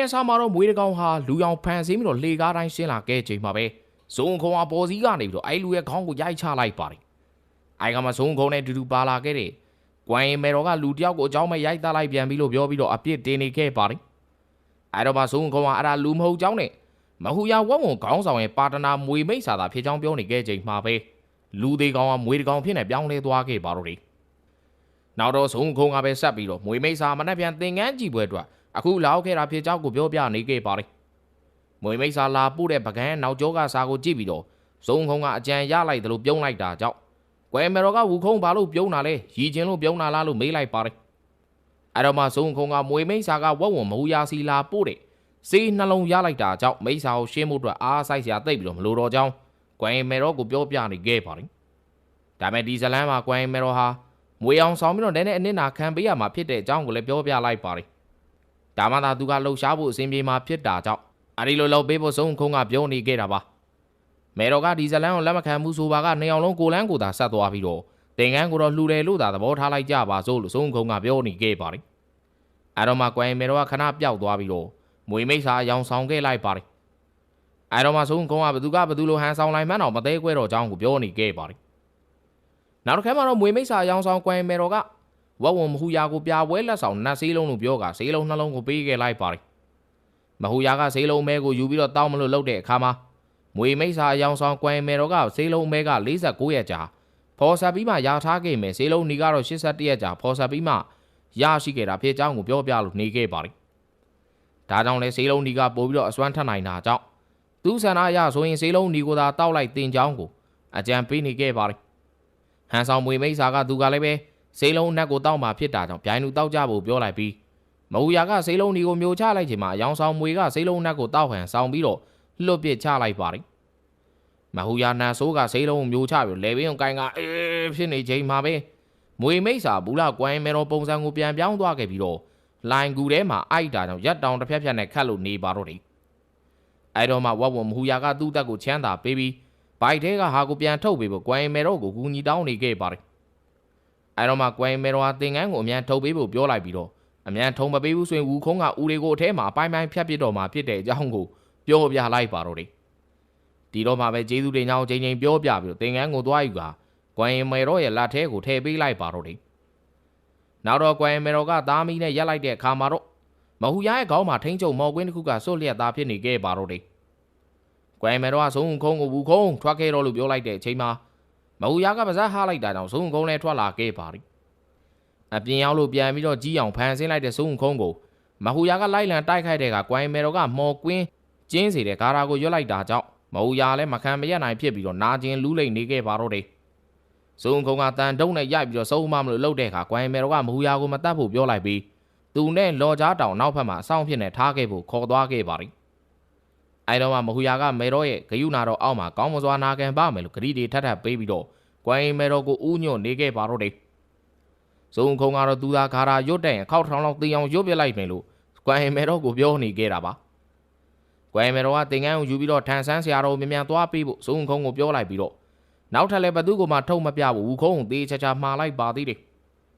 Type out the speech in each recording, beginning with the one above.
ဒီဘိုင်းရဲ့ဆာမှာတော့မွေးတကောင်ဟာလူရောင်ဖန်ဆင်းပြီးတော့လေကားတိုင်းရှင်းလာခဲ့ချိန်မှာပဲဇုံခုံအပေါ်စီးကနေပြီးတော့အဲ့လူရဲ့ခေါင်းကိုရိုက်ချလိုက်ပါတယ်။အိုင်ကမှာဇုံခုံနဲ့တူတူပါလာခဲ့တဲ့ကွမ်ရင်မဲတော်ကလူတယောက်ကိုအကြောင်းမဲ့ရိုက်သားလိုက်ပြန်ပြီးလို့ပြောပြီးတော့အပြစ်တင်နေခဲ့ပါတယ်။အဲ့တော့မှဇုံခုံကအဲ့ဒါလူမဟုတ်ကြောင်းနဲ့မဟူရဝက်ဝန်ခေါင်းဆောင်ရဲ့ပါတနာမွေမိတ်စာသာဖြစ်ကြောင်းပြောနေခဲ့ချိန်မှာပဲလူသေးကောင်ကမွေတကောင်ဖြစ်နေပြောင်းလဲသွားခဲ့ပါတော့တယ်။နောက်တော့ဇုံခုံကပဲဆက်ပြီးတော့မွေမိတ်စာမနှက်ပြန်သင်ငန်းကြည့်ပွဲအတွက် အခုလောက်ခဲ့တာဖြစ်ကြောင်းကိုပြောပြနေခဲ့ပါတယ်။မွေမိတ်စာလာပို့တဲ့ပကန်းနောက်ကျောကစာကိုကြည့်ပြီးတော့ဇုံခုံကအကြံရလိုက်တယ်လို့ပြုံးလိုက်တာကြောင့်ကွယ်မေတော်ကဝူခုံဘာလို့ပြုံးတာလဲရည်ချင်းလို့ပြုံးတာလားလို့မေးလိုက်ပါတယ်။အဲ့တော့မှဇုံခုံကမွေမိတ်စာကဝက်ဝံမဟူရာစီလာပို့တဲ့စေးနှလုံးရလိုက်တာကြောင့်မိတ်စာကိုရှင်းဖို့အတွက်အားဆိုင်စရာတိတ်ပြီးတော့မလိုတော့ကြောင်းကွယ်မေတော်ကိုပြောပြနေခဲ့ပါတယ်။ဒါပေမဲ့ဒီဇလန်မှာကွယ်မေတော်ဟာမွေအောင်ဆောင်ပြီးတော့နည်းနည်းအနစ်နာခံပေးရမှာဖြစ်တဲ့အကြောင်းကိုလည်းပြောပြလိုက်ပါတယ်။ ဒါမှသာသူကလှုပ်ရှားဖို့အစဉ်ပြေမှာဖြစ်တာကြောင့်အဒီလိုလှုပ်ပေးဖို့ဆုံးခုံးကပြောနေခဲ့တာပါမဲတော်ကဒီဇလန်ကိုလက်မခံမှုဆိုပါကနေအောင်လုံးကိုလန်းကိုသာဆက်သွားပြီးတော့တင်ကန်းကိုတော့လှူတယ်လို့သာသဘောထားလိုက်ကြပါစို့လို့ဆုံးခုံးကပြောနေခဲ့ပါတယ်အဲတော့မှကွယ်မဲတော်ကခဏပျောက်သွားပြီးတော့မွေမိတ်စာအယောင်ဆောင်ခဲ့လိုက်ပါတယ်အဲတော့မှဆုံးခုံးကဘသူကဘသူလိုဟန်ဆောင်လိုက်မှန်းတော့မသေးခွဲတော့ကြောင်းကိုပြောနေခဲ့ပါတယ်နောက်တစ်ခါမှတော့မွေမိတ်စာအယောင်ဆောင်ကွယ်မဲတော်က ဝက်ဝံမဟူယာကိုပြပွဲလက်ဆောင်နတ်ဆေးလုံးလို့ပြောကဆေးလုံးနှလုံးကိုပေးခဲ့လိုက်ပါတယ်မဟူယာကဆေးလုံးမဲကိုယူပြီးတော့တောင်းမလို့လုပ်တဲ့အခါမှာမွေမိတ်စာအယောင်ဆောင်ကွမ်မဲတော်ကဆေးလုံးမဲက49ရက်ကြာဖော်ဆက်ပြီးမှရာထားခဲ့မယ်ဆေးလုံးနီကတော့81ရက်ကြာဖော်ဆက်ပြီးမှရရှိခဲ့တာဖြစ်ကြောင်းကိုပြောပြလို့နေခဲ့ပါတယ်ဒါကြောင့်လဲဆေးလုံးနီကပို့ပြီးတော့အစွမ်းထက်နိုင်တာကြောင့်သူဆန္ဒအရဆိုရင်ဆေးလုံးနီကိုသာတောက်လိုက်တင်ကြောင်းကိုအကြံပေးနေခဲ့ပါတယ်ဟန်ဆောင်မွေမိတ်စာကသူကလည်းပဲ ဆေးလုံးနှက်ကိုတောက်မှာဖြစ်တာကြောင့်ဗျိုင်းလူတောက်ကြဖို့ပြောလိုက်ပြီးမဟူယာကဆေးလုံးဒီကိုမျိုးချလိုက်ချိန်မှာအယောင်ဆောင်မွေကဆေးလုံးနှက်ကိုတောက်ဟန်ဆောင်ပြီးတော့လွတ်ပစ်ချလိုက်ပါတယ်မဟူယာနန်ဆိုးကဆေးလုံးကိုမျိုးချပြီးလေဘင်းကိုကိုင်းကအေးဖြစ်နေချိန်မှာပဲမွေမိတ်စာဘူးလာကွိုင်းမဲတော်ပုံစံကိုပြန်ပြောင်းသွားခဲ့ပြီးတော့လိုင်ကူထဲမှာအိုက်တာကြောင့်ရက်တောင်တစ်ဖက်ဖက်နဲ့ခတ်လို့နေပါတော့တယ်အဲ့တော့မှဝက်ဝံမဟူယာကသူ့တက်ကိုချမ်းသာပေးပြီးဘိုက်ထဲကဟာကိုပြန်ထုတ်ပေးဖို့ကွိုင်းမဲတော်ကိုကူညီတောင်းနေခဲ့ပါတယ် အဲတော့မှကွမ်မဲတော်ဟာတင်ကန်းကိုအမြန်ထုတ်ပေးဖို့ပြောလိုက်ပြီးတော့အမြန်ထုံမပေးဘူးဆိုရင်ဝူခုံးကဦးတွေကိုအထဲမှာအပိုင်းပိုင်းဖြတ်ပစ်တော့မှာဖြစ်တဲ့အကြောင်းကိုပြောပြလိုက်ပါတော့တယ်ဒီတော့မှပဲကျေးဇူးတင်ကြောင်းချိန်ချိန်ပြောပြပြီးတော့တင်ကန်းကိုသွားယူကကွမ်မဲတော်ရဲ့လက်ထဲကိုထည့်ပေးလိုက်ပါတော့တယ်နောက်တော့ကွမ်မဲတော်ကသားမီးနဲ့ရက်လိုက်တဲ့အခါမှာတော့မဟူရရဲ့ခေါင်းမှာထိန်းချုပ်မော်ကွင်းတစ်ခုကစွတ်လျက်သားဖြစ်နေခဲ့ပါတော့တယ်ကွမ်မဲတော်ကဆုံးခုံးကိုဝူခုံးထွက်ခဲ့တော့လို့ပြောလိုက်တဲ့အချိန်မှာ မဟူယာကပါဇက်ဟားလိုက်တာကြောင့်ဇုံကုန်းလည်းထွက်လာခဲ့ပါသည်အပြင်ရောက်လို့ပြန်ပြီးတော့ကြီးအောင်ဖန်ဆင်းလိုက်တဲ့ဇုံကုန်းကိုမဟူယာကလိုက်လံတိုက်ခိုက်တဲ့ကကွိုင်းမဲတော်ကမော်ကွင်းကျင်းစီတဲ့ဂါရာကိုရွတ်လိုက်တာကြောင့်မဟူယာလည်းမခံမရနိုင်ဖြစ်ပြီးတော့နာကျင်လူးလိမ့်နေခဲ့ပါတော့တယ်ဇုံကုန်းကတန်တုံးနဲ့ရိုက်ပြီးတော့စုံမမလို့လှုပ်တဲ့အခါကွိုင်းမဲတော်ကမဟူယာကိုမတတ်ဖို့ပြောလိုက်ပြီးသူနဲ့လော်ကြားတောင်နောက်ဖက်မှာအဆောင်ဖြစ်နေထားခဲ့ဖို့ခေါ်သွားခဲ့ပါသည် အဲတော့မှမဟူယာကမေတော်ရဲ့ဂယုနာတော်အောက်မှာကောင်းမစွာနာခံပါမယ်လို့ဂရီတွေထပ်ထပ်ပေးပြီးတော့ကွိုင်းမဲတော်ကိုဥညွတ်နေခဲ့ပါတော့တယ်။ဇုံခုံကတော့သူသာခါရာရွတ်တဲ့ရင်ခောက်ထောင်လောက်တင်အောင်ရွတ်ပြလိုက်မယ်လို့ကွိုင်းမဲတော်ကိုပြောနေခဲ့တာပါ။ကွိုင်းမဲတော်ကတင်ကန်းကိုယူပြီးတော့ထန်ဆန်းဆရာတော်မြန်မြန်သွားပေးဖို့ဇုံခုံကိုပြောလိုက်ပြီးတော့နောက်ထပ်လည်းဘသူ့ကိုမှထုတ်မပြဘူးဝူခုံကိုတေးချာချာမှားလိုက်ပါသေးတယ်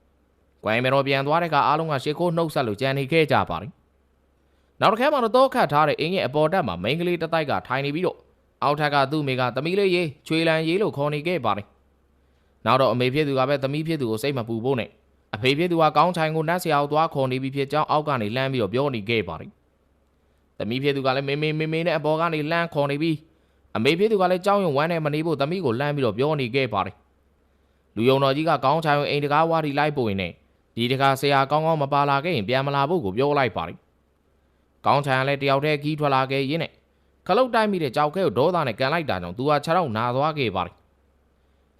။ကွိုင်းမဲတော်ပြန်သွားတဲ့ကအားလုံးကရှ िख ိုးနှုတ်ဆက်လို့ကြံနေခဲ့ကြပါတယ်။ နောက်တစ်ခါမှတော့တော့ခတ်ထားတဲ့အင်းရဲ့အပေါ်တက်မှာမိန်းကလေးတစ်တိုက်ကထိုင်နေပြီးတော့အောက်ထက်ကသူ့မိကသမီးလေးရေးချွေလန်ရေးလို့ခေါ်နေခဲ့ပါတယ်။နောက်တော့အမေဖြစ်သူကပဲသမီးဖြစ်သူကိုစိတ်မပူဖို့နဲ့အဖေဖြစ်သူကကောင်းချိုင်ကိုနတ်ဆရာကိုသွားခေါ်နေပြီးဖြစ်ကြောင်းအောက်ကနေလှမ်းပြီးတော့ပြောနေခဲ့ပါတယ်။သမီးဖြစ်သူကလည်းမေမေမေမေနဲ့အပေါ်ကနေလှမ်းခေါ်နေပြီးအမေဖြစ်သူကလည်းကြောင်းရုံဝမ်းနဲ့မနေဖို့သမီးကိုလှမ်းပြီးတော့ပြောနေခဲ့ပါတယ်။လူယုံတော်ကြီးကကောင်းချိုင်ကိုအိမ်တကားဝါဒီလိုက်ပို့ရင်နဲ့ဒီတခါဆရာကောင်းကောင်းမပါလာခဲ့ရင်ပြန်မလာဖို့ကိုပြောလိုက်ပါတယ်။ ကောင်းချိုင်ကလည်းတယောက်တည်းခီးထွက်လာခဲ့ရင်းနဲ့ခလုတ်တိုက်မိတဲ့ကြောက်ခဲကိုဒေါသနဲ့ကန်လိုက်တာကြောင့်သူဟာခြေထောက်နာသွားခဲ့ပါတယ်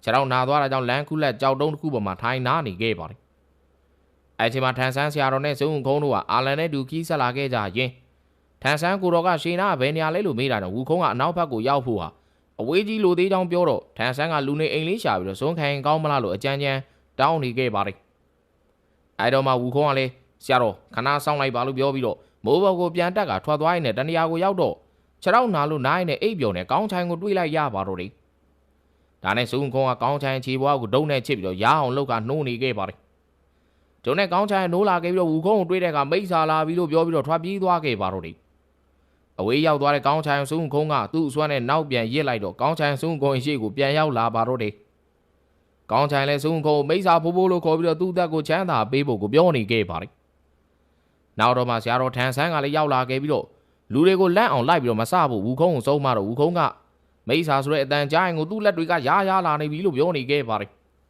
ခြေထောက်နာသွားတာကြောင့်လမ်းခုလက်ကြောက်တုံးတစ်ခုပေါ်မှာထိုင်နာနေခဲ့ပါတယ်အဲချိန်မှာထန်ဆန်းဆရာတော်နဲ့ဇုံခုံးတို့ကအာလန်နဲ့ဒူကီးဆက်လာခဲ့ကြရင်ထန်ဆန်းကိုတော်ကရှေနာကဘယ်နေရာလဲလို့မေးတာကြောင့်ဝူခုံးကအနောက်ဘက်ကိုရောက်ဖို့ဟာအဝေးကြီးလိုသေးချောင်းပြောတော့ထန်ဆန်းကလူနေအိမ်လေးရှာပြီးတော့ဇွန်းခိုင်ကောင်းမလားလို့အကြမ်းကြမ်းတောင်းနေခဲ့ပါတယ်အဲတော့မှဝူခုံးကလည်းဆရာတော်ခဏဆောင်လိုက်ပါလို့ပြောပြီးတော့ မိုးဘော်ကိုပြန်တက်ကထွက်သွားရင်းနဲ့တနေရာကိုရောက်တော့ခြေထောက်နာလို့နားရင်းနဲ့အိပ်ပြုံနဲ့ကောင်းချိုင်ကိုတွေးလိုက်ရပါတော့တယ်ဒါနဲ့ဇုံခုံးကကောင်းချိုင်ခြေဘွားကိုဒုံနဲ့ချစ်ပြီးတော့ရအောင်လောက်ကနှိုးနေခဲ့ပါတယ်ဂျုံနဲ့ကောင်းချိုင်နိုးလာခဲ့ပြီးတော့ဝူခုံးကိုတွေးတဲ့ကမိတ်ဆာလာပြီးလို့ပြောပြီးတော့ထွက်ပြေးသွားခဲ့ပါတော့တယ်အဝေးရောက်သွားတဲ့ကောင်းချိုင်စုံခုံးကသူ့အစွမ်းနဲ့နောက်ပြန်ရစ်လိုက်တော့ကောင်းချိုင်စုံခုံးရှိကိုပြန်ရောက်လာပါတော့တယ်။ကောင်းချိုင်လည်းစုံခုံးမိစ္ဆာဖိုးဖိုးလို့ခေါ်ပြီးတော့သူ့အသက်ကိုချမ်းသာပေးဖို့ကိုပြောနေခဲ့ပါတယ်။ နောက်တော့မှဆရာတော်ထန်ဆန်းကလည်းရောက်လာခဲ့ပြီးတော့လူတွေကိုလန့်အောင်လိုက်ပြီးတော့မဆဖို့ဝူခုံးကိုစုံမတော့ဝူခုံးကမိစ္ဆာဆိုတဲ့အတန်ကြားရင်ကိုသူ့လက်တွေကရာရာလာနေပြီလို့ပြောနေခဲ့ပါတယ်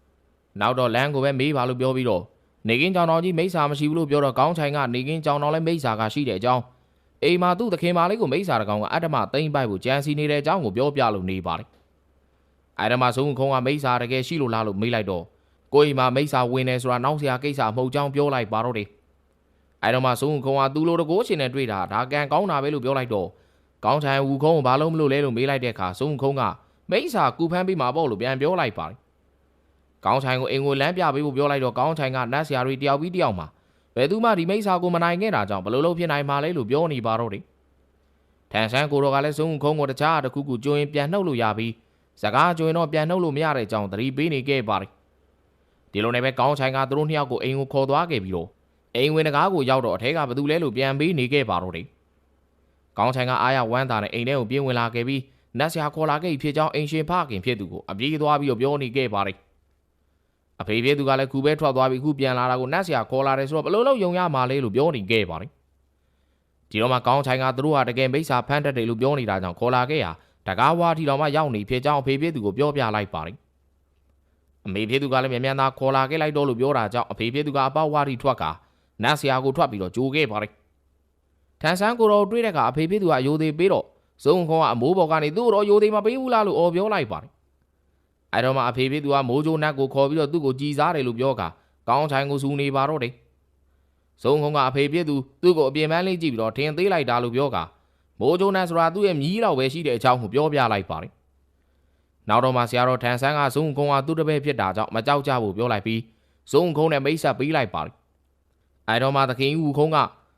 ။နောက်တော့လမ်းကိုပဲမေးပါလို့ပြောပြီးတော့နေကင်းကြောင်တော်ကြီးမိစ္ဆာမရှိဘူးလို့ပြောတော့ကောင်းချိုင်ကနေကင်းကြောင်တော်လည်းမိစ္ဆာကရှိတဲ့အကြောင်းအိမ်မှာသူ့သခင်မလေးကိုမိစ္ဆာတကောင်ကအတ္တမသိမ့်ပိုက်ဖို့ကြံစီနေတဲ့အကြောင်းကိုပြောပြလို့နေပါတယ်။အဲ့ဒါမှဆုံးခုံကမိစ္ဆာတကယ်ရှိလို့လားလို့မေးလိုက်တော့ကိုအိမ်မှာမိစ္ဆာဝင်နေဆိုတာနောက်ဆရာကိစ္စမဟုတ်ကြောင်းပြောလိုက်ပါတော့တယ်။ အဲ့တော့မှဆုံးခုံကသူ့လိုတကိုးရှင်နဲ့တွေ့တာဒါကံကောင်းတာပဲလို့ပြောလိုက်တော့ကောင်းချင်ဝူခုံကိုဘာလို့မလို့လဲလို့မေးလိုက်တဲ့အခါဆုံးခုံကမိစ္ဆာကူဖမ်းပြီးမှာပေါ့လို့ပြန်ပြောလိုက်ပါတယ်။ကောင်းချိုင်ကိုအင်ကိုလမ်းပြပေးဖို့ပြောလိုက်တော့ကောင်းချိုင်ကနတ်ဆရာတွေတယောက်ပြီးတယောက်မှာဘယ်သူမှဒီမိစ္ဆာကိုမနိုင်ခဲ့တာကြောင့်ဘလို့လို့ဖြစ်နိုင်မှာလဲလို့ပြောနေပါတော့တယ်။ထန်ဆန်းကိုတော်ကလည်းစုံခုံကိုတခြားတစ်ခုခုကျွရင်ပြန်နှုတ်လို့ရပြီးစကားကျွရင်တော့ပြန်နှုတ်လို့မရတဲ့အကြောင်းသတိပေးနေခဲ့ပါတယ်။ဒီလိုနဲ့ပဲကောင်းချိုင်ကသူတို့နှစ်ယောက်ကိုအိမ်ကိုခေါ်သွားခဲ့ပြီးတော့ အိမ်ဝင်တကားကိုရောက်တော့အထက်ကဘသူလဲလို့ပြန်ပေးနေခဲ့ပါတော့တယ်။ကောင်းချိုင်ကအားရဝမ်းသာနဲ့အိမ်ထဲကိုပြေးဝင်လာခဲ့ပြီးနတ်ဆရာခေါ်လာခဲ့ဖြစ်ကြောင်းအိမ်ရှင်ဖခင်ဖြစ်သူကိုအပြေးသွားပြီးတော့ပြောနေခဲ့ပါတယ်။အဖေပြေသူကလည်းခုပဲထွက်သွားပြီးခုပြန်လာတာကိုနတ်ဆရာခေါ်လာတယ်ဆိုတော့ဘလို့လို့ယုံရမှာလဲလို့ပြောနေခဲ့ပါတယ်ဒီတော့မှကောင်းချိုင်ကသူတို့ဟာတကယ်မိစ္ဆာဖမ်းတတ်တယ်လို့ပြောနေတာကြောင့်ခေါ်လာခဲ့ရာတကားဝါထီတော်မှရောက်နေဖြစ်ကြောင်းအဖေပြေသူကိုပြောပြလိုက်ပါတယ်အမေပြေသူကလည်းမြန်မြန်သာခေါ်လာခဲ့လိုက်တော့လို့ပြောတာကြောင့်အဖေပြေသူကအပေါဝါထီထွက်က နတ်ဆရာကိုထွက်ပြီးတော့ကြိုးခဲ့ပါတယ်ထန်ဆန်းကိုတော့တွေးတဲ့ကအဖေပြေသူကရိုသေးပေးတော့ဇုံခေါကအမိုးပေါ်ကနေသူ့တော့ရိုသေးမပေးဘူးလားလို့အော်ပြောလိုက်ပါတယ်အဲ့တော့မှအဖေဖေသူကမိုးကြိုးနတ်ကိုခေါ်ပြီးတော့သူ့ကိုကြည်စားတယ်လို့ပြောကကောင်းချိုင်ကိုစူနေပါတော့တယ်ဇုံခုံကအဖေဖေသူသူ့ကိုအပြင်ပန်းလေးကြည့်ပြီးတော့ထင်သေးလိုက်တာလို့ပြောကမိုးကြိုးနတ်ဆိုတာသူ့ရဲ့မြီးတော့ပဲရှိတဲ့အကြောင်းကိုပြောပြလိုက်ပါတယ်နောက်တော့မှဆရာတော်ထန်ဆန်းကဇုံခုံကသူ့တပည့်ဖြစ်တာကြောင့်မကြောက်ကြဘူးပြောလိုက်ပြီးဇုံခုံနဲ့မိတ်ဆက်ပေးလိုက်ပါတယ် အဲ့တော့မှသခင်ဦးခုံက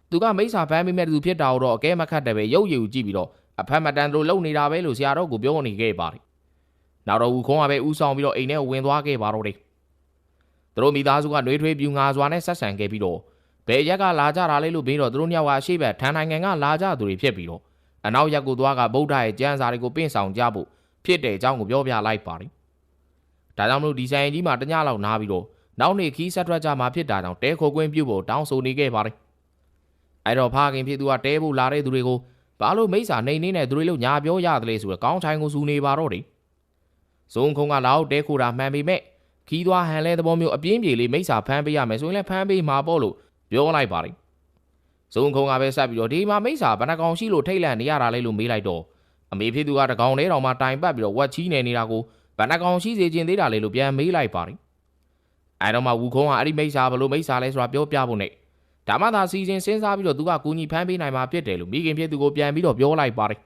သူကမိတ်ဆာဖမ်းမိမဲ့သူဖြစ်တာတော့အကဲမခတ်တယ်ပဲရုပ်ရည်ကိုကြည့်ပြီးတော့အဖက်မတန်တို့လုံနေတာပဲလို့ဆရာတော်ကပြောနေခဲ့ပါတယ်နောက်တော့ဦးခုံးကပဲဦးဆောင်ပြီးတော့အိမ်ထဲဝင်သွားခဲ့ပါတော့တယ်သူတို့မိသားစုကနှွေးထွေးပြူငါစွာနဲ့ဆက်ဆံခဲ့ပြီးတော့ဘယ်ရက်ကလာကြတာလဲလို့ပြီးတော့သူတို့ညောက်ကအရှိဘက်ထန်နိုင်ငံကလာကြသူတွေဖြစ်ပြီးတော့အနောက်ရက်ကိုသွားကဗုဒ္ဓရဲ့ကျမ်းစာတွေကိုပင့်ဆောင်ကြဖို့ဖြစ်တဲ့အကြောင်းကိုပြောပြလိုက်ပါတယ်ဒါကြောင့်မလို့ဒီဆိုင်ကြီးမှာတညလောက်နားပြီးတော့ နောက်နေ့ခီးဆက်ထွက်ကြမှာဖြစ်တာကြောင့်တဲခိုကွင်းပြုတ်ဖို့တောင်းဆိုနေခဲ့ပါတယ်အဲ့တော့ဖခင်ဖြစ်သူကတဲဖို့လာတဲ့သူတွေကိုဘာလို့မိစ္ဆာနေနေနဲ့သူတွေလို့ညာပြောရတယ်လေဆိုတော့ကောင်းချိုင်ကိုစူနေပါတော့တယ်ဇုံခုံကလာအောင်တဲခိုတာမှန်ပေမဲ့ခီးသွားဟန်လဲသဘောမျိုးအပြင်းပြေလေးမိစ္ဆာဖမ်းပေးရမယ်ဆိုရင်လည်းဖမ်းပေးမှာပေါ့လို့ပြောလိုက်ပါတယ်ဇုံခုံကပဲဆက်ပြီးတော့ဒီမှာမိစ္ဆာဘဏ္ဍကောင်ရှိလို့ထိတ်လန့်နေရတာလေလို့မေးလိုက်တော့အမေဖြစ်သူကတကောင်လေးတောင်မှတိုင်ပတ်ပြီးတော့ဝက်ချီးနေနေတာကိုဘဏ္ဍကောင်ရှိစေခြင်းသေးတာလေလို့ပြန်မေးလိုက်ပါတယ် အဲတော့မှဝူခုံးကအဲ့ဒီမိစ္ဆာဘလို့မိစ္ဆာလဲဆိုတာပြောပြဖို့နဲ့ဒါမှသာစီစဉ်စဉ်းစားပြီးတော့သူကကူညီဖမ်းပေးနိုင်မှာဖြစ်တယ်လို့မိခင်ဖြစ်သူကိုပြန်ပြီးတော့ပြောလိုက်ပါတယ်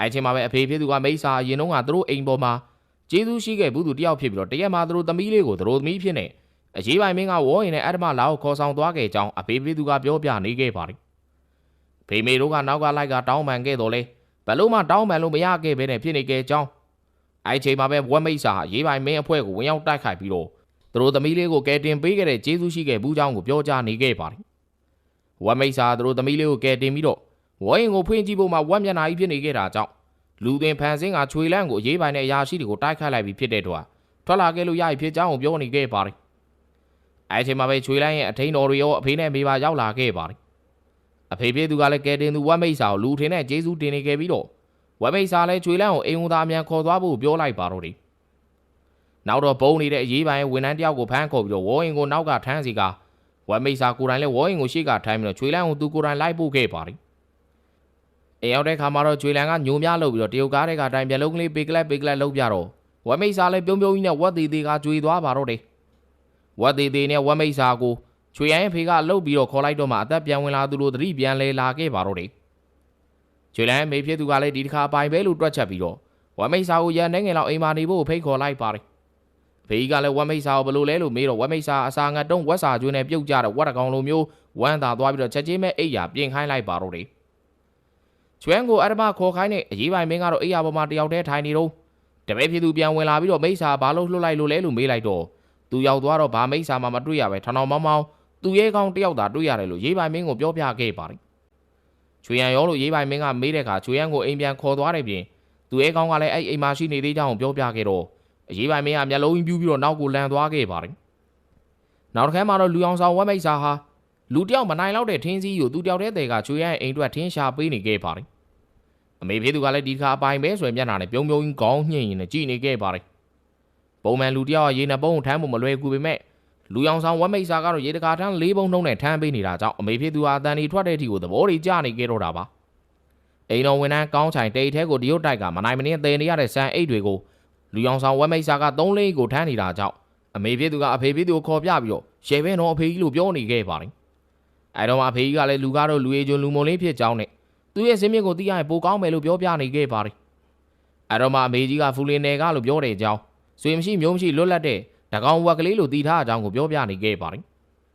အဲချိန်မှာပဲအဖေဖြစ်သူကမိစ္ဆာရင်တော့ကသူတို့အိမ်ပေါ်မှာကျေးဇူးရှိခဲ့ဘူးသူတယောက်ဖြစ်ပြီးတော့တရက်မှသူတို့သမီးလေးကိုသူတို့သမီးဖြစ်နေအရေးပိုင်မင်းကဝေါ်ရင်နဲ့အတ္တမလာကိုခေါ်ဆောင်သွားခဲ့ကြောင်းအဖေဖေသူကပြောပြနေခဲ့ပါတယ်။ဖေမေတို့ကနောက်ကလိုက်ကတောင်းပန်ခဲ့တော့လေဘလို့မှတောင်းပန်လို့မရခဲ့ဘဲနဲ့ဖြစ်နေခဲ့ကြောင်းအဲ့ချိန်မှာပဲဝက်မိတ်စာဟာရေးပိုင်မင်းအဖွဲ့ကိုဝင်ရောက်တိုက်ခိုက်ပြီးတော့ သူတို့သမီးလေးကိုကယ်တင်ပေးခဲ့တဲ့ကျေးဇူးရှိခဲ့ဘူးကြောင်းကိုပြောကြားနေခဲ့ပါတယ်။ဝက်မိတ်စာသူတို့သမီးလေးကိုကယ်တင်ပြီးတော့ဝေါ်ရင်ကိုဖွင့်ကြည့်ဖို့မှဝက်မျက်နှာကြီးဖြစ်နေခဲ့တာကြောင့်လူသွင်းဖန်ဆင်းကချွေလန့်ကိုအရေးပိုင်တဲ့အရာရှိတွေကိုတိုက်ခိုက်လိုက်ပြီးဖြစ်တဲ့တော့ထွက်လာခဲ့လို့ရပြီဖြစ်ကြောင်းကိုပြောနေခဲ့ပါတယ်။အဲအချိန်မှာပဲချွေလန့်ရဲ့အထိန်တော်တွေရောအဖေနဲ့မိဘရောက်လာခဲ့ပါတယ်။အဖေပြေသူကလည်းကဲတင်သူဝက်မိတ်စာကိုလူထင်းနဲ့ဂျေဇူးတင်နေခဲ့ပြီးတော့ဝက်မိတ်စာလည်းချွေလန့်ကိုအိမ်ဝန်သားအမြန်ခေါ်သွားဖို့ပြောလိုက်ပါတော့တယ်။ နောက်တော့ဘုံနေတဲ့အရေးပိုင်ဝန်ထမ်းတယောက်ကိုဖမ်းခေါ်ပြီးတော့ဝေါ်ရင်ကိုနောက်ကထမ်းစီကဝက်မိတ်စာကိုယ်တိုင်လည်းဝေါ်ရင်ကိုရှေ့ကထိုင်းပြီးတော့ချွေလန့်ကိုသူကိုယ်တိုင်လိုက်ပို့ခဲ့ပါတယ်။အိမ်ရောက်တဲ့ခါမှာတော့ကျွေလန်ကညိုများလုပ်ပြီးတော့တရုတ်ကားတွေကတိုင်ပြလုံးကလေးပေကလက်ပေကလက်လုံးပြတော့ဝက်မိတ်စာလည်းပြုံးပြုံးကြီးနဲ့ဝက်သေးသေးကကျွေသွားပါတော့တယ်ဝက်သေးသေးနဲ့ဝက်မိတ်စာကိုချွေရန်ရဲ့ဖေကလှုပ်ပြီးတော့ခေါ်လိုက်တော့မှအသက်ပြန်ဝင်လာသူလိုသတိပြန်လဲလာခဲ့ပါတော့တယ်ချွေလန်ရဲ့မေဖြစ်သူကလည်းဒီတစ်ခါပိုင်ပဲလို့တွက်ချက်ပြီးတော့ဝက်မိတ်စာကိုရန်နေငယ်လောက်အိမ်မာနေဖို့ဖိတ်ခေါ်လိုက်ပါတယ် ဖေကြီးကလည်းဝက်မိတ်စာကိုဘယ်လိုလဲလို့မေးတော့ဝက်မိတ်စာအစာငတ်တုံးဝက်စာကျွေးနဲ့ပြုတ်ကြတဲ့ဝက်တကောင်လိုမျိုးဝမ်းသာသွားပြီးတော့ချက်ချင်းပဲအိတ်ရပြင်ခိုင်းလိုက်ပါတော့တယ်ကျွမ်းကိုအရမခေါ်ခိုင်းတဲ့အရေးပိုင်မင်းကတော့အိယာပေါ်မှာတယောက်တည်းထိုင်နေတော့တပည့်ဖြစ်သူပြန်ဝင်လာပြီးတော့မိစ္ဆာဘာလို့လှုပ်လိုက်လို့လဲလို့မေးလိုက်တော့သူရောက်သွားတော့ဘာမိစ္ဆာမှမတွေ့ရပဲထောင်ထောင်မောင်းမောင်းသူရဲကောင်းတယောက်သာတွေ့ရတယ်လို့ရေးပိုင်မင်းကိုပြောပြခဲ့ပါတယ်ချွေရန်ရောလို့ရေးပိုင်မင်းကမေးတဲ့အခါချွေရန်ကိုအိမ်ပြန်ခေါ်သွားတယ်ပြင်သူရဲကောင်းကလည်းအဲ့အိမ်မှာရှိနေသေးကြောင်းပြောပြခဲ့တော့ အရေးပိုင်မင်းကမျက်လုံးပြူးပြီးတော့နောက်ကိုလန်သွားခဲ့ပါတယ်နောက်တစ်ခါမှတော့လူအောင်ဆောင်ဝက်မိစ္ဆာဟာလူတယောက်မနိုင်တော့တဲ့ထင်းစည်းကိုသူတယောက်တည်းတဲ့ကချွေရန်အိမ်အတွက်ထင်းရှာပေးနေခဲ့ပါတယ်အမေဖေးသူကလည်းဒီခါအပိုင်ပဲဆိုရင်မျက်နှာနဲ့ပြုံးပြုံးကြီးခေါင်းညှိရင်လည်းကြည်နေခဲ့ပါတယ်။ပုံမှန်လူတစ်ယောက်ကရေနှပုံးထမ်းဖို့မလွယ်ကူပေမဲ့လူရောင်ဆောင်ဝက်မိတ်စာကတော့ရေတကာထမ်းလေးပုံနှုံးနဲ့ထမ်းပေးနေတာကြောင့်အမေဖေးသူဟာအတန်ဒီထွက်တဲ့အထိကိုသဘောတွေကျနေခဲ့တော့တာပါ။အိမ်တော်ဝန်ထမ်းကောင်းချိုင်တိတ်ထဲကိုတရုတ်တိုက်ကမနိုင်မနှင်းသေနေရတဲ့ဆန်အိတ်တွေကို လူရောင်ဆောင်ဝက်မိတ်စာကသုံးလေးကိုထမ်းနေတာကြောင့်အမေဖေးသူကအဖေဖေးသူကိုခေါ်ပြပြီးတော့ရှယ်ဘဲတော်အဖေကြီးလို့ပြောနေခဲ့ပါတယ်။အဲတော့မှအဖေကြီးကလည်းလူကားတော့လူအေကျွန်းလူမုံလေးဖြစ်ကြောင်းနဲ့သူရဲ့စင်းမြင့်ကိုသိရရင်ပိုကောင်းမယ်လို့ပြောပြနေခဲ့ပါတယ်။အဲ့တော့မှအမေကြီးကဖူလင်နယ်ကလို့ပြောတဲ့အကြောင်းဆွေမရှိမျိုးမရှိလွတ်လပ်တဲ့တကောင်ဝက်ကလေးလို့တည်ထားအကြောင်းကိုပြောပြနေခဲ့ပါတယ်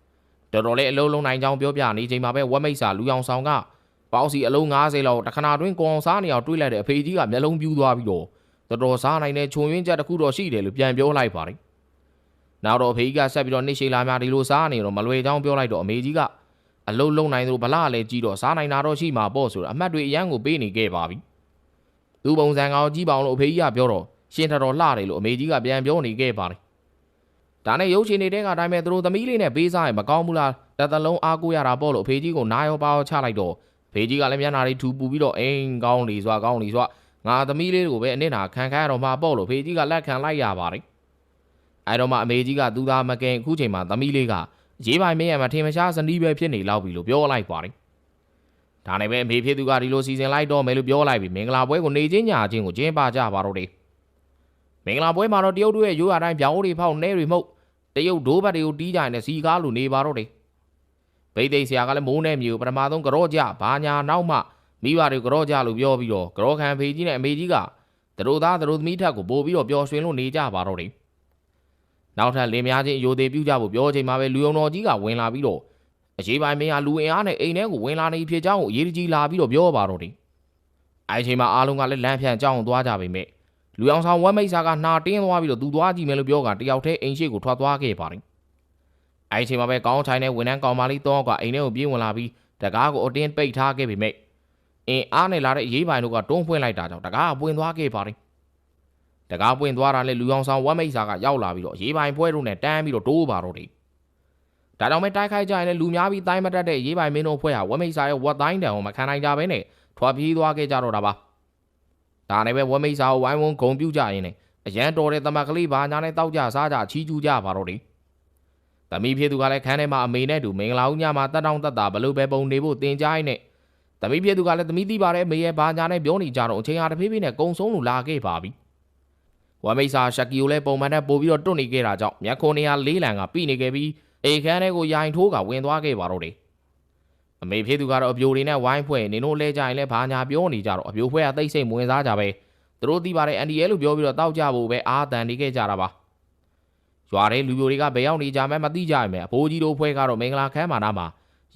။တော်တော်လေးအလုံးလုံးနိုင်ကြောင်းပြောပြနေချိန်မှာပဲဝက်မိတ်စာလူအောင်ဆောင်ကပေါင်းစီအလုံး90လောက်တခဏတွင်းကိုအောင်စားနေအောင်တွေးလိုက်တဲ့အဖေကြီးကမျက်လုံးပြူးသွားပြီးတော့ တော်တော်စားနိုင်တဲ့ခြုံရင်းချက်တစ်ခုတော့ရှိတယ်လို့ပြန်ပြောလိုက်ပါတယ်။နောက်တော့အဖေကြီးကဆက်ပြီးတော့နှိရှိလာများဒီလိုစားနေတော့မလွယ်ကြောင်းပြောလိုက်တော့အမေကြီးကအလုံးလုံးနိုင်သူဗလာလည်းကြီးတော့စားနိုင်တာတော့ရှိမှာပေါ့ဆိုတော့အမှတ်တွေအရန်ကိုပေးနေခဲ့ပါပြီ။သူပုံစံကောင်ကြီးပေါင်လို့အဖေကြီးကပြောတော့ရှင်ထတော်လှတယ်လို့အမေကြီးကပြန်ပြောနေခဲ့ပါတယ်။ဒါနဲ့ရုပ်ရှင်တွေတဲကအတိုင်းပဲသူတို့သမီးလေးနဲ့ပေးစားရင်မကောင်းဘူးလားတသက်လုံးအားကိုးရတာပေါ့လို့အဖေကြီးကိုနားရောပါရောချလိုက်တော့အဖေကြီးကလည်းမျက်နှာလေးထူပူပြီးတော့အိမ်ကောင်းလီစွာကောင်းလီစွာ ငါသမီးလေးကိုပဲအနစ်နာခံခိုင်းရတော့မှာပေါ့လို့အဖေကြီးကလက်ခံလိုက်ရပါတယ်။အဲတော့မှအမေကြီးကသူသားမကင်အခုချိန်မှာသမီးလေးကရေးပိုင်မင်းရမထင်မရှားစနီးပဲဖြစ်နေလောက်ပြီလို့ပြောလိုက်ပါတယ်။ဒါနဲ့ပဲအမေဖြစ်သူကဒီလိုစီစဉ်လိုက်တော့မယ်လို့ပြောလိုက်ပြီးမင်္ဂလာပွဲကိုနေချင်းညာချင်းကိုကျင်းပကြပါတော့တယ်။မင်္ဂလာပွဲမှာတော့တရုတ်တို့ရဲ့ရိုးရာတိုင်းပြောင်းတွေဖောက်နေတွေမှုတ်တရုတ်ဒိုးဘတ်တွေကိုတီးကြရင်စီကားလူနေပါတော့တယ်။ဗိသိက်ဆရာကလည်းမိုးနဲ့မျိုးပထမဆုံးကြော့ကြဘာညာနောက်မှ မိဘတွေကြော့ကြလို့ပြောပြီးတော့ကြောခံဖေကြီးနဲ့အမေကြီးကသူတို့သားသူတို့သမီးထက်ကိုပို့ပြီးတော့ပျော်ရွှင်လို့နေကြပါတော့တယ်။နောက်ထပ်လင်များချင်းအယိုသေးပြုကြဖို့ပြောချိန်မှာပဲလူယုံတော်ကြီးကဝင်လာပြီးတော့အရေးပိုင်းမင်းဟာလူအင်အားနဲ့အိမ်ထဲကိုဝင်လာနေဖြစ်ကြောင်းကိုအရေးတကြီးလာပြီးတော့ပြောပါတော့တယ်။အဲဒီချိန်မှာအားလုံးကလည်းလမ်းဖြန့်ကြောင်းသွားကြပေမဲ့လူအောင်ဆောင်ဝက်မိတ်စာကနှာတင်းသွားပြီးတော့သူသွားကြည့်မယ်လို့ပြောကတယောက်တည်းအိမ်ရှိကိုထွက်သွားခဲ့ပါတယ်။အဲဒီချိန်မှာပဲကောင်းချိုင်နဲ့ဝန်ထမ်းကောင်မလေးတော့ကအိမ်ထဲကိုပြေးဝင်လာပြီးတကားကိုအတင်းပိတ်ထားခဲ့ပေမဲ့ အင်းအားနဲ့လာတဲ့အရေးပိုင်းတို့ကတွန်းဖွင့်လိုက်တာကြောင့်တကားကပွင့်သွားခဲ့ပါတယ်။တကားပွင့်သွားတာနဲ့လူအောင်ဆောင်ဝက်မိတ်စာကရောက်လာပြီးတော့ရေးပိုင်ပွဲတို့နဲ့တန်းပြီးတော့တိုးပါတော့တယ်။ဒါကြောင့်ပဲတိုက်ခိုက်ကြရင်လည်းလူများပြီးတိုင်းမတက်တဲ့ရေးပိုင်မင်းတို့ဖွဲ့ဟာဝက်မိတ်စာရဲ့ဝက်တိုင်းတန်ကိုမခံနိုင်ကြဘဲနဲ့ထွက်ပြေးသွားခဲ့ကြတော့တာပါ။ဒါနဲ့ပဲဝက်မိတ်စာကိုဝိုင်းဝန်းဂုံပြူကြရင်လည်းအရန်တော်တဲ့တမတ်ကလေးဘာညာနဲ့တောက်ကြစားကြချီးကျူးကြပါတော့တယ်။သမီးဖြစ်သူကလည်းခန်းထဲမှာအမေနဲ့တူမင်္ဂလာဦးညမှာတက်တောင်းတက်တာဘလို့ပဲပုံနေဖို့တင်ကြိုင်းနဲ့ သမီးဖြစ်သူကလည်းသမီးသိပါတယ်အမေရဲ့ဘာညာနဲ့ပြောနေကြတော့အချိန်ဟာတစ်ဖြည်းဖြည်းနဲ့ကုံဆုံးလို့လာခဲ့ပါပြီ။ဝမ်မိတ်စာရှက်ကီကိုလည်းပုံမှန်နဲ့ပို့ပြီးတော့တွတ်နေခဲ့တာကြောင့်မျက်ခုံးနေရလေးလံကပြိနေခဲ့ပြီးအိမ်ခန်းထဲကိုရိုင်ထိုးကဝင်သွားခဲ့ပါတော့တယ်။အမေဖေးသူကတော့အပြိုတွေနဲ့ဝိုင်းဖွဲ့နေတို့လဲကြရင်လည်းဘာညာပြောနေကြတော့အပြိုဖွဲ့ကတိတ်ဆိတ်မဝင်စားကြပဲသူတို့သိပါတယ်အန်ဒီရဲ့လို့ပြောပြီးတော့တောက်ကြဖို့ပဲအာတန်နေခဲ့ကြတာပါ။ရွာထဲလူပြိုတွေကဘယ်ရောက်နေကြမှန်းမသိကြရမယ်အဖိုးကြီးတို့ဖွဲ့ကတော့မင်္ဂလာခမ်းမာနာမှာ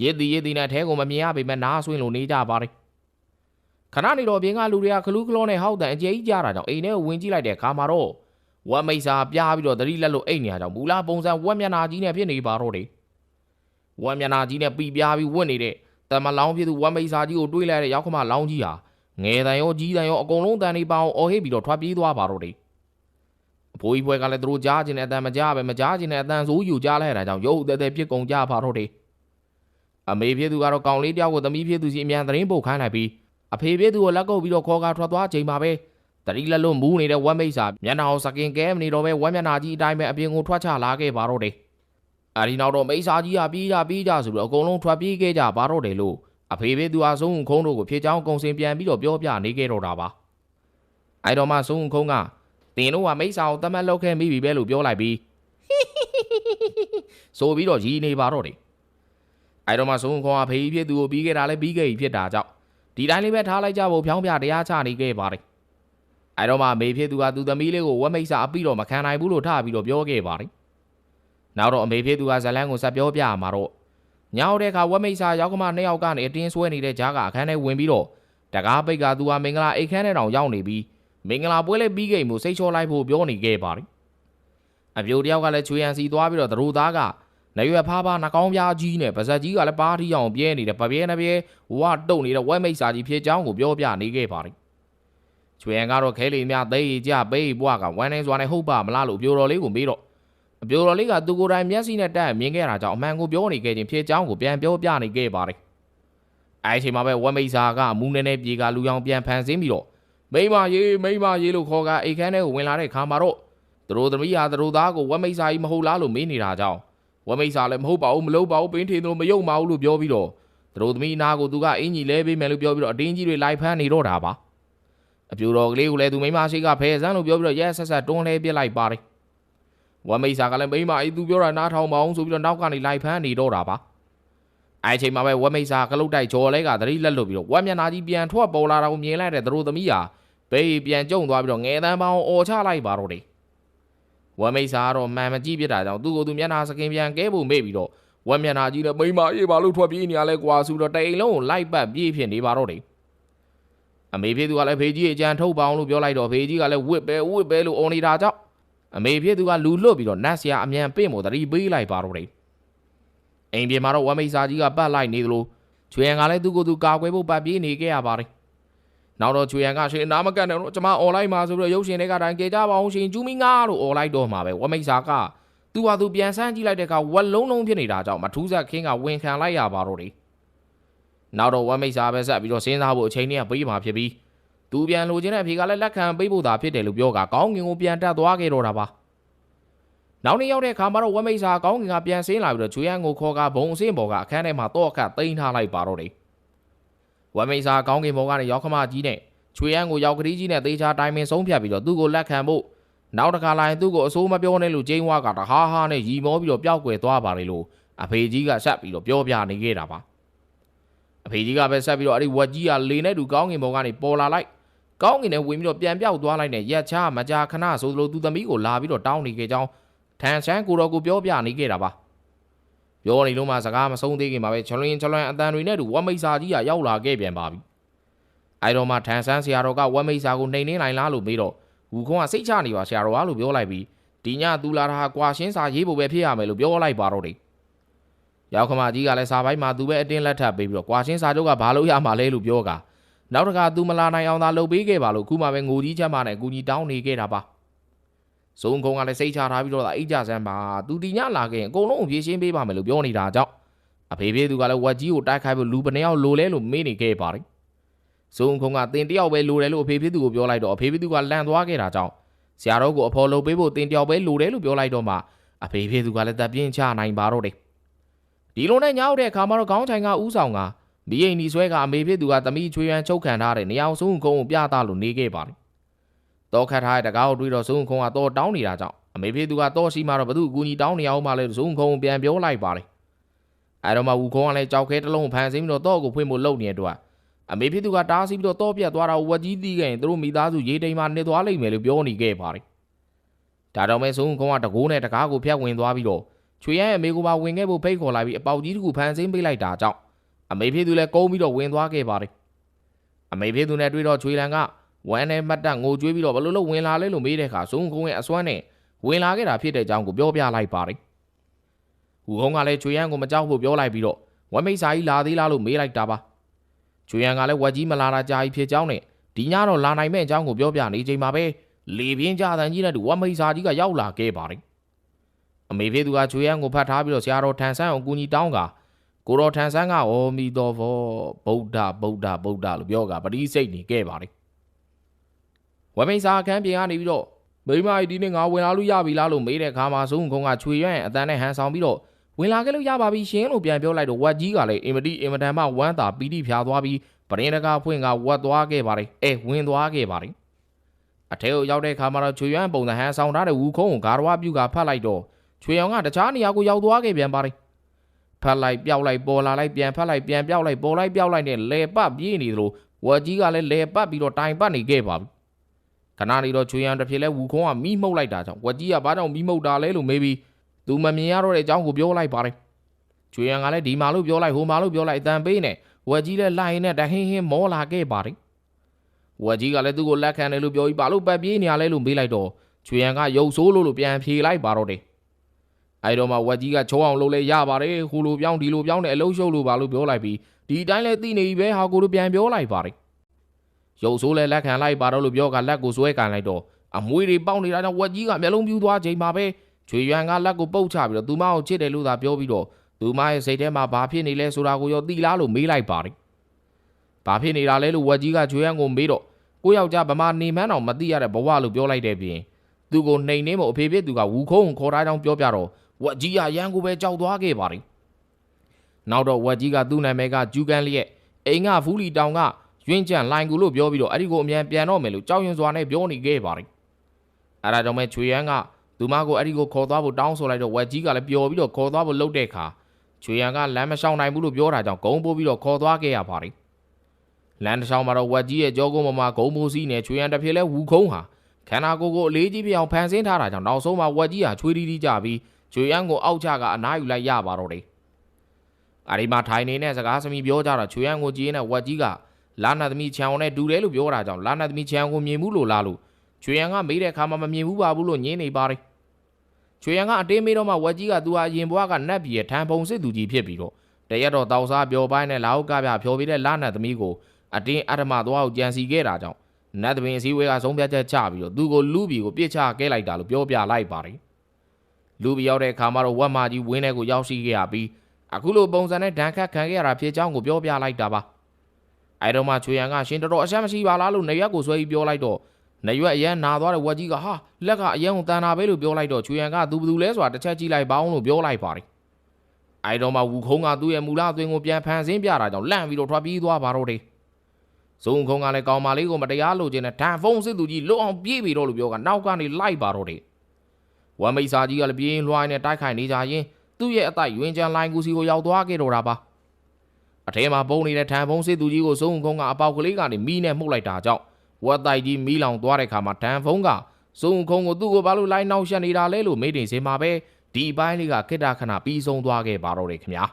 ရစ်တီရစ်တီနဲ့အဲကိုမမြင်ရပေမဲ့နားဆွင်းလို့နေကြပါတယ်။ခဏနေတော့အပြင်ကလူတွေကခလူးကလောနဲ့ဟောက်တန်အကျဲကြီးကြတာကြောင့်အိမ်ထဲကိုဝင်ကြည့်လိုက်တဲ့အခါမှာတော့ဝက်မိတ်စာပြားပြီးတော့သတိလက်လို့အိတ်နေရကြောင်မူလာပုံစံဝက်မျက်နာကြီးနဲ့ဖြစ်နေပါတော့တယ်ဝက်မျက်နာကြီးနဲ့ပြီးပြားပြီးဝတ်နေတဲ့တမလောင်းဖြစ်သူဝက်မိတ်စာကြီးကိုတွေးလိုက်တဲ့ရောက်ခမလောင်းကြီးဟာငယ်တန်ရောကြီးတန်ရောအကုန်လုံးတန်နေပါအောင်အော်ဟစ်ပြီးတော့ထွက်ပြေးသွားပါတော့တယ်အဖိုးကြီးဘွဲကလည်းသူတို့ကြားကျင်တဲ့အတန်မကြားပဲမကြားကျင်တဲ့အတန်ဆိုးယူကြားလိုက်ရတာကြောင့်ရုပ်တဲတဲပြစ်ကုန်ကြပါတော့တယ် အမေဖြစ်သူကတော့ကောင်လေးတယောက်ကိုသမီးဖြစ်သူစီအမြန်သတင်းပို့ခိုင်းလိုက်ပြီးအဖေဖြစ်သူကိုလက်ကုပ်ပြီးတော့ခေါ်ကာထွက်သွားချိန်မှာပဲတတိလက်လို့မူးနေတဲ့ဝက်မိတ်စာမျက်နှာအောင်စကင်ကဲမနေတော့ပဲဝက်မျက်နှာကြီးအတိုင်းပဲအပြင်ကိုထွက်ချလာခဲ့ပါတော့တယ်။အဲဒီနောက်တော့မိတ်စာကြီးကပြေးကြပြေးကြဆိုပြီးတော့အကုန်လုံးထွက်ပြေးခဲ့ကြပါတော့တယ်လို့အဖေဖေသူအားဆုံးခုံတို့ကိုဖြစ်ချောင်းကုံစင်ပြန်ပြီးတော့ပြောပြနေခဲ့တော့တာပါအဲ့တော့မှဆုံးခုံကတင်တို့ကမိစ္ဆာကိုတတ်မှတ်လောက်ခဲ့မိပြီပဲလို့ပြောလိုက်ပြီးဆိုပြီးတော့ရီနေပါတော့တယ် အဲ့တော့မှဆုံးခုံကဖေးဖြစ်သူကိုပြီးခဲ့တာလဲပြီးခဲ့ပြီဖြစ်တာကြောင့်ဒီတိုင်းလေးပဲထားလိုက်ကြဖို့ဖြောင်းပြတရားချနေခဲ့ပါတယ်အဲ့တော့မှမေဖြစ်သူကသူသမီးလေးကိုဝက်မိစ္ဆာအပြီးတော့မခံနိုင်ဘူးလို့ထားပြီးတော့ပြောခဲ့ပါတယ်နောက်တော့အမေဖြစ်သူကဇလန်းကိုဆက်ပြောပြမှာတော့ညောက်တဲ့အခါဝက်မိတ်စာရောက်ကမနှစ်ယောက်ကနေအတင်းဆွဲနေတဲ့ကြားကအခန်းထဲဝင်ပြီးတော့တကားပိတ်ကသူဟာမင်္ဂလာအိတ်ခမ်းထဲတောင်ရောက်နေပြီးမင်္ဂလာပွဲလေးပြီးကိမ်မှုစိတ်ချောလိုက်ဖို့ပြောနေခဲ့ပါတယ်။အပြိုတယောက်ကလည်းချွေရန်စီသွားပြီးတော့သရိုသားက နေရွယ်ဖားဖားနှကောင်းပြားကြီးနဲ့ပါဇက်ကြီးကလည်းပါးထီအောင်ပြဲနေတဲ့ပပြဲနှပြဲဝါတုံနေတဲ့ဝက်မိတ်စာကြီးဖြစ်ကြောင်းကိုပြောပြနေခဲ့ပါတယ်။ချွေရန်ကတော့ခဲလီမြသိကြပေးဘွားကဝမ်းနေစွာနဲ့ဟုတ်ပါမလားလို့ပြောတော်လေးကိုမေးတော့အပြိုတော်လေးကသူကိုယ်တိုင်မျက်စိနဲ့တက်မြင်ခဲ့တာကြောင့်အမှန်ကိုပြောနေခဲ့ခြင်းဖြစ်ကြောင်းကိုပြန်ပြောပြနေခဲ့ပါတယ်။အဲဒီအချိန်မှာပဲဝက်မိတ်စာကအမူနဲ့နဲ့ပြေကလူရောင်ပြန်ဖန်ဆင်းပြီးတော့မိမရေးမိမရေးလို့ခေါ်ကအိတ်ခမ်းထဲကိုဝင်လာတဲ့ခါမှာတော့သူတို့သမီးဟာသူတို့သားကိုဝက်မိတ်စာကြီးမဟုတ်လားလို့မေးနေတာကြောင့် ဝက်မိတ်စာလည်းမဟုတ်ပါဘူးမလုပ်ပါဘူးပင်းထင်တို့မယုံပါဘူးလို့ပြောပြီးတော့သူတို့သမီးနာကိုသူကအင်ကြီးလဲပေးမယ်လို့ပြောပြီးတော့အတင်းကြီးတွေလိုက်ဖမ်းနေတော့တာပါ။အပြိုတော်ကလေးကိုလည်းသူမိမရှိကဖဲဆန်းလို့ပြောပြီးတော့ရဲဆက်ဆက်တွန်းလဲပြစ်လိုက်ပါတယ်ဝမ်မိတ်စာကလည်းမိမအေးသူပြောတာနားထောင်မအောင်ဆိုပြီးတော့နောက်ကနေလိုက်ဖမ်းနေတော့တာပါအဲအချိန်မှာပဲဝက်မိတ်စာကလုတ်တိုက်ဂျော်လဲကသတိလက်လွတ်ပြီးတော့ဝက်မျက်နှာကြီးပြန်ထွက်ပေါ်လာတာကိုမြင်လိုက်တဲ့သူတို့သမီးဟာဘေးပြန်ကျုံသွားပြီးတော့ငဲတန်းပေါင်းအော်ချလိုက်ပါတော့တယ် ဝက်မိတ်စာကတော့မှန်မကြည့်ပြတာကြောင့်သူ့ကိုယ်သူမျက်နှာစကင်ပြန်ကဲဖို့မေ့ပြီးတော့ဝက်မျက်နှာကြီးနဲ့မိမအေးဘာလို့ထွက်ပြေးနေရလဲကွာဆိုတော့တိန်လုံးကိုလိုက်ပတ်ပြေးဖြစ်နေပါတော့တယ်အမေဖြစ်သူကလည်းဖေးကြီးအကြံထုတ်ပါအောင်လို့ပြောလိုက်တော့ဖေးကြီးကလည်းဝစ်ပဲဝစ်ပဲလို့အော်နေတာကြောင့်အမေဖြစ်သူကလူလွတ်ပြီးတော့နတ်ဆရာအမြန်ပင့်မို့တတိပေးလိုက်ပါတော့တယ်အိမ်ပြင်မှာတော့ဝမ်မိတ်စာကြီးကပတ်လိုက်နေသလိုချွေရန်ကလည်းသူ့ကိုယ်သူကာကွယ်ဖို့ပတ်ပြေးနေခဲ့ရပါတယ် နောက်တော့ချွေရန်ကရှင်နာမကတ်တယ်တော့ကျွန်မអော်လိုက်မှာဆိုပြီးတော့ရုပ်ရှင်တွေကတိုင်းကြေကြပါအောင်ရှင်ကျူမီငါလို့អော်လိုက်တော့မှာပဲဝမ်မိတ်စာကသူ့ဟာသူပြန်ဆန်းကြည့်လိုက်တဲ့အခါဝက်လုံးလုံးဖြစ်နေတာကြောင့်မထူးဆက်ခင်းကဝင်ခံလိုက်ရပါတော့တယ်နောက်တော့ဝမ်မိတ်စာပဲဆက်ပြီးတော့စဉ်းစားဖို့အချိန်နဲ့ပေးမှာဖြစ်ပြီးသူပြန်လိုချင်တဲ့အဖေကလည်းလက်ခံပေးဖို့သာဖြစ်တယ်လို့ပြောကကောင်းကင်ကိုပြန်တက်သွားခဲ့တော့တာပါနောက်နေ့ရောက်တဲ့အခါမှာတော့ဝက်မိတ်စာကောင်းကင်ကပြန်ဆင်းလာပြီးတော့ချွေရန်ကိုခေါ်ကဘုံအစင်းပေါ်ကအခန်းထဲမှာတော့အခတ်သိမ်းထားလိုက်ပါတော့တယ် ဝက်မိတ်စာကောင်းကင်ဘောကနေရောက်ခမကြီးနဲ့ချွေရန်ကိုရောက်ကလေးကြီးနဲ့သေချာတိုင်ပင်ဆုံးဖြတ်ပြီးတော့သူ့ကိုလက်ခံဖို့နောက်တစ်ခါလာရင်သူ့ကိုအစိုးမပြောနဲ့လို့ကျင်းဝါကတဟားဟားနဲ့ရီမောပြီးတော့ပျောက်ကွယ်သွားပါလေလို့အဖေကြီးကဆက်ပြီးတော့ပြောပြနေခဲ့တာပါအဖေကြီးကပဲဆက်ပြီးတော့အဲ့ဒီဝက်ကြီးကလေနဲ့တူကောင်းကင်ဘောကနေပေါ်လာလိုက်ကောင်းကင်နဲ့ဝင်ပြီးတော့ပြန်ပြောက်သွားလိုက်တဲ့ရက်ချာမကြာခဏဆိုသလိုသူသမီးကိုလာပြီးတော့တောင်းနေခဲ့ကြောင်းထန်ဆန်းကိုတော်ကိုပြောပြနေခဲ့တာပါ ပြောနေလို့မှစကားမဆုံးသေးခင်မှာပဲချလွင်ချလွင်အတန်တွေနဲ့တူဝက်မိတ်စာကြီးကရောက်လာခဲ့ပြန်ပါပြီအဲတော့မှထန်ဆန်းဆရာတော်ကဝက်မိတ်စာကိုနှိမ်နှင်းလိုက်လားလို့မေးတော့ဝူခွန်းကစိတ်ချနေပါဆရာတော်ကလို့ပြောလိုက်ပြီးဒီညသူလာတာဟာကွာရှင်းစာရေးဖို့ပဲဖြစ်ရမယ်လို့ပြောလိုက်ပါတော့တယ်ရောက်ခမကြီးကလည်းစာပိုင်းမှာသူပဲအတင်းလက်ထပ်ပေးပြီးတော့ကွာရှင်းစာချုပ်ကဘာလို့ရမှာလဲလို့ပြောကနောက်တစ်ခါသူမလာနိုင်အောင်သာလုပ်ပေးခဲ့ပါလို့ခုမှပဲငိုကြီးချက်မှနဲ့အကူကြီးတောင်းနေခဲ့တာပါ ဇုံကုန်းကလည်းစိတ်ချထားပြီးတော့အိတ်ကြဆန်းပါသူဒီညလာခဲ့ရင်အကုန်လုံးဖြည့်ရှင်းပေးပါမယ်လို့ပြောနေတာကြောင့်အဖေဖေသူကလည်းဝက်ကြီးကိုတိုက်ခိုက်ဖို့လူပနေယောက်လိုလဲလို့မေးနေခဲ့ပါတယ်ဇုံကုန်းကတင်တယောက်ပဲလိုတယ်လို့အဖေဖေသူကိုပြောလိုက်တော့အဖေဖေသူကလန့်သွားခဲ့တာကြောင့်ဆရာတော်ကိုအဖော်လုပ်ပေးဖို့တင်တယောက်ပဲလိုတယ်လို့ပြောလိုက်တော့မှအဖေဖေသူကလည်းတပ်ပြင်းချနိုင်ပါတော့တယ်ဒီလိုနဲ့ညောက်တဲ့အခါမှာတော့ခေါင်းချိုင်ကဥဆောင်ကမီးအိမ်ဒီဆွဲကအမေဖြစ်သူကသမီးချွေရန်ချုပ်ခံထားတဲ့နေအောင်စုံကုန်းကိုပြသလို့နေခဲ့ပါတယ်။ တောခတ်ထားတဲ့တကားကိုတွေးတော့စုံကုန်းကတော့တောင်းနေတာကြောင့်အမေဖြစ်သူကတော့ရှိမှတော့ဘသူအကူကြီးတောင်းနေအောင်မှလဲစုံကုန်းကိုပြန်ပြောလိုက်ပါတယ်။အဲတော့မှဝူကုန်းကလည်းကြောက်ခဲတစ်လုံးဖန်ဆင်းပြီးတော့တော့ကိုဖွင့်ဖို့လုပ်နေတဲ့အတွက်အမေဖြစ်သူကတားဆီးပြီးတော့တော့ပြတ်သွားတာကိုဝက်ကြီးတီးခဲ့ရင်သူတို့မိသားစုရေးတိမ်မှနေသွားလိမ့်မယ်လို့ပြောနေခဲ့ပါတယ်။ဒါတော့မဲစုံကုန်းကတကိုးနဲ့တကားကိုဖျက်ဝင်သွားပြီးတော့ချွေရန်ရဲ့အမေကိုပါဝင်ခဲ့ဖို့ဖိတ်ခေါ်လိုက်ပြီးအပေါက်ကြီးတစ်ခုဖန်ဆင်းပေးလိုက်တာကြောင့်အမေဖေးသူလည်းကုန်းပြီးတော့ဝင်သွားခဲ့ပါတယ်အမေဖေးသူနဲ့တွေ့တော့ချွေလန်က ဝမ်းနဲ့မှတ်တက်ငိုကြွေးပြီးတော့ဘလို့လို့ဝင်လာလဲလို့မေးတဲ့အခါဇုံကုန်းရဲ့အစွမ်းနဲ့ဝင်လာခဲ့တာဖြစ်တဲ့အကြောင်းကိုပြောပြလိုက်ပါတယ်ဟူကုန်းကလည်းချွေရန်ကိုမကြောက်ဖို့ပြောလိုက်ပြီးတော့ဝမ်းမိတ်စာကြီးလာသေးလားလို့မေးလိုက်တာပါချွေရန်ကလည်းဝက်ကြီးမလာတာကြာကြီးဖြစ်ကြောင်းနဲ့ဒီညတော့လာနိုင်မဲ့အကြောင်းကိုပြောပြနေချိန်မှာပဲလေပြင်းကြတန်ကြီးနဲ့တူဝမ်းမိတ်စာကြီးကရောက်လာခဲ့ပါတယ်အမေဖေးသူကချွေရန်ကိုဖတ်ထားပြီးတော့ဆရာတော်ထန်ဆန်းအောင်ကူညီတောင်းကကိုတော်ထန်ဆန်းကဩမီတော်ဘောဗုဒ္ဓဗုဒ္ဓဗုဒ္ဓလို့ပြောကပရိစိတ်နေခဲ့ပါတယ် ဝမိတ်စာအခန်းပြင်ကနေပြီးတော့မိမကြီးဒီနေ့ငါဝင်လာလို့ရပြီလားလို့မေးတဲ့အခါမှာဇုံခုံကချွေရွံ့အတန်းနဲ့ဟန်ဆောင်ပြီးတော့ဝဝင်လာခဲ့လို့ရပါပြီရှင်လို့ပြန်ပြောလိုက်တော့ဝက်ကြီးကလည်းအင်မတီအင်မတန်မှဝမ်းသာပီတိဖြာသွားပြီးပရင်တကာဖွင့်ကဝက်သွားခဲ့ပါတယ်အဲဝင်သွားခဲ့ပါတယ်အထဲကိုရောက်တဲ့အခါမှာတော့ချွေရွမ်းပုံစံဟန်ဆောင်ထားတဲ့ဝူခုံးကိုဂါရဝပြုကဖတ်လိုက်တော့ချွေရောင်ကတခြားနေရာကိုရောက်သွားခဲ့ပြန်ပါတယ်ဖတ်လိုက်ပြောက်လိုက်ပေါ်လာလိုက်ပြန်ဖတ်လိုက်ပြန်ပြောက်လိုက်ပေါ်လိုက်ပြောက်လိုက်နဲ့လဲပတ်ပြေးနေသလိုဝက်ကြီးကလည်းလဲပတ်ပြီးတော့တိုင်ပတ်နေခဲ့ပါပြီ ခဏနေတော့ချွေရန်တစ်ဖြစ်လဲဝူခုံးကမိမှုတ်လိုက်တာကြောင့်ဝက်ကြီးကဘာကြောင့်မိမှုတ်တာလဲလို့မေးပြီးသူမမြင်ရတော့တဲ့အကြောင်းကိုပြောလိုက်ပါတယ်ချွေရန်ကလည်းဒီမာလို့ပြောလိုက်ဟိုမာလို့ပြောလိုက်အတန်ပေးနေဝက်ကြီးလည်းလိုက်ရင်နဲ့တဟင်းဟင်းမောလာခဲ့ပါတယ်ဝက်ကြီးကလည်းသူ့ကိုလက်ခံတယ်လို့ပြောပြီးဘာလို့ပတ်ပြေးနေရလဲလို့မေးလိုက်တော့ချွေရန်ကရုပ်ဆိုးလို့လို့ပြန်ဖြေလိုက်ပါတော့တယ်အဲ့တော့မှဝက်ကြီးကချိုးအောင်လုပ်လဲရပါတယ်ဟိုလိုပြောင်းဒီလိုပြောင်းတယ်အလုံးရှုပ်လို့ပါလို့ပြောလိုက်ပြီးဒီအတိုင်းလဲသိနေပြီပဲဟာကိုတို့ပြန်ပြောလိုက်ပါတယ် ရုပ်ဆိုးလဲလက်ခံလိုက်ပါတော့လို့ပြောကလက်ကိုဆွဲကန်လိုက်တော့အမွေတွေပေါက်နေတာကြောင့်ဝက်ကြီးကမျက်လုံးပြူးသွားချိန်မှာပဲချွေရွံကလက်ကိုပုတ်ချပြီးတော့သူမကိုချစ်တယ်လို့သာပြောပြီးတော့သူမရဲ့စိတ်ထဲမှာဘာဖြစ်နေလဲဆိုတာကိုရောသိလားလို့မေးလိုက်ပါတယ်ဘာဖြစ်နေတာလဲလို့ဝက်ကြီးကချွေရွံကိုမေးတော့ကိုယောက်ျားဗမာနေမန်းတော်မသိရတဲ့ဘဝလို့ပြောလိုက်တဲ့ပြင်သူကိုနှိမ်နှင်းဖို့အဖေဖြစ်သူကဝူခုံးခေါ်ထားကြောင်းပြောပြတော့ဝက်ကြီးကရန်ကိုပဲကြောက်သွားခဲ့ပါတယ်နောက်တော့ဝက်ကြီးကသူ့နာမည်ကဂျူကန်လျက်အိမ်ကဖူးလီတောင်က ရွင်းကြံလိုင်ကူလို့ပြောပြီးတော့အဲ့ဒီကိုအမြန်ပြန်တော့မယ်လို့ကြောက်ရွံ့စွာနဲ့ပြောနေခဲ့ပါတယ်အဲ့ဒါကြောင့်ပဲချွေရန်ကသူမကိုအဲ့ဒီကိုခေါ်သွားဖို့တောင်းဆိုလိုက်တော့ဝက်ကြီးကလည်းပျော်ပြီးတော့ခေါ်သွားဖို့လှုပ်တဲ့အခါချွေရန်ကလမ်းမလျှောက်နိုင်ဘူးလို့ပြောတာကြောင့်ဂုံပိုးပြီးတော့ခေါ်သွားခဲ့ရပါတယ်လမ်းတစ်ချောင်းမှာတော့ဝက်ကြီးရဲ့ကြောကုန်းပေါ်မှာဂုံမိုးစီးနေချွေရန်တစ်ဖြစ်လဲဝူခုံးဟာခန္ဓာကိုယ်ကိုအလေးကြီးပြအောင်ဖန်ဆင်းထားတာကြောင့်နောက်ဆုံးမှာဝက်ကြီးဟာချွေးတီးတီးကြပြီးချွေရန်ကိုအောက်ချကအနားယူလိုက်ရပါတော့တယ်အဒီမှာထိုင်နေတဲ့စကားစမီပြောကြတော့ချွေရန်ကိုကြည့်နေတဲ့ဝက်ကြီးက လာနာသမီးချန်အောင်နဲ့တူတယ်လို့ပြောတာကြောင့်လာနာသမီးချန်ကိုမြင်မှုလို့လားလို့ချွေရန်ကမေးတဲ့အခါမှာမမြင်ဘူးပါဘူးလို့ညင်းနေပါတယ်ချွေရန်ကအတင်းမေးတော့မှဝက်ကြီးကသူဟာရင်ဘွားကနတ်ပြည်ရဲ့ထံဖုံစစ်သူကြီးဖြစ်ပြီးတော့တရက်တော့တောက်စားပျော်ပိုင်းနဲ့လာဟုတ်ကပြဖြော်ပြီးတဲ့လာနာသမီးကိုအတင်းအဓမ္မသွားကိုကြံစီခဲ့တာကြောင့်နတ်သမီးအစည်းအဝေးကဆုံးဖြတ်ချက်ချပြီးတော့သူကိုလူပြည်ကိုပြစ်ချခဲ့လိုက်တာလို့ပြောပြလိုက်ပါတယ်လူပြည်ရောက်တဲ့အခါမှာတော့ဝက်မကြီးဝင်းထဲကိုရောက်ရှိခဲ့ရပြီးအခုလိုပုံစံနဲ့ဒဏ်ခတ်ခံခဲ့ရတာဖြစ်ကြောင်းကိုပြောပြလိုက်တာပါ အဲတော့မှချွေရန်ကရှင်တော်တော်အရှမ်းမရှိပါလားလို့နေရက်ကိုဆွဲပြီးပြောလိုက်တော့နေရွက်အရန်နာသွားတဲ့ဝက်ကြီးကဟာလက်ကအရန်ကိုတန်တာပဲလို့ပြောလိုက်တော့ချွေရန်ကသူဘယ်သူလဲဆိုတာတစ်ချက်ကြည့်လိုက်ပါအောင်လို့ပြောလိုက်ပါတယ်အဲတော့မှဝူခုံးကသူ့ရဲ့မူလအသွင်ကိုပြန်ဖန်ဆင်းပြတာကြောင့်လန့်ပြီးတော့ထွက်ပြေးသွားပါတော့တယ်ဇုံခုံကလည်းကောင်မလေးကိုမတရားလို့ခြင်းနဲ့ဓာန်ဖုံးစစ်သူကြီးလွတ်အောင်ပြေးပြီးတော့လို့ပြောကနောက်ကနေလိုက်ပါတော့တယ်ဝမ်မိတ်စာကြီးကလည်းပြင်းလွှိုင်းနဲ့တိုက်ခိုက်နေကြရင်သူ့ရဲ့အတိုက်ယွင်ကြံလိုင်းကူစီကိုရောက်သွားခဲ့တော့တာပါ အထဲမှာပုံနေတဲ့ထန်ဖုံးစစ်သူကြီးကိုစုံကုန်းကအပေါက်ကလေးကနေမီးနဲ့မှုတ်လိုက်တာကြောင့်ဝက်တိုက်ကြီးမီးလောင်သွားတဲ့ခါမှာထန်ဖုံးကစုံကုန်းကိုသူ့ကိုဘာလို့လိုက်နောက်ရှက်နေတာလဲလို့မေးတင်စင်မှာပဲဒီအပိုင်းလေးကခိတ္တခဏပြီးဆုံးသွားခဲ့ပါတော့တယ်ခင်ဗျာ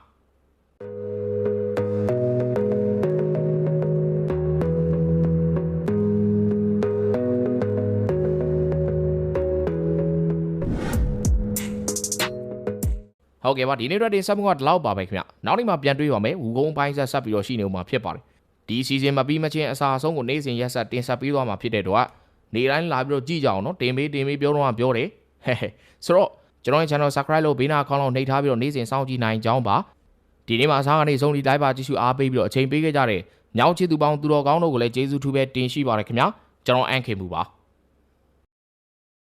ဟုတ်ကဲ့ပါဒီနေ့ရက်တင်ဆက်မှုကဒီလောက်ပါပဲခင်ဗျနောက်နေ့မှပြန်တွေ့ပါမယ်ဝူကုန်းပိုင်းဆက်ဆက်ပြီးတော့ရှိနေဦးမှာဖြစ်ပါတယ်ဒီစီဇန်မပြီးမချင်းအစာအဆုံးကိုနေ့စဉ်ရက်ဆက်တင်ဆက်ပေးသွားမှာဖြစ်တဲ့တော့နေတိုင်းလာပြီးတော့ကြည့်ကြအောင်နော်တင်ပေးတင်ပေးပြောတော့ပြောတယ်ဟဲ့ဟဲ့ဆိုတော့ကျွန်တော်ရဲ့ channel subscribe လုပ်ဘေးနာအကောင့်လောက်နှိပ်ထားပြီးတော့နေ့စဉ်စောင့်ကြည့်နိုင်ကြောင်းပါဒီနေ့မှာအစားကနေဆုံးဒီ live ပါကြည့်ရှုအားပေးပြီးတော့အချိန်ပေးခဲ့ကြတဲ့မြောက်ချစ်သူပေါင်းသူတော်ကောင်းတို့ကိုလည်းကျေးဇူးထူးပဲတင်ရှိပါတယ်ခင်ဗျာကျွန်တော်အန်ခင်မူပါ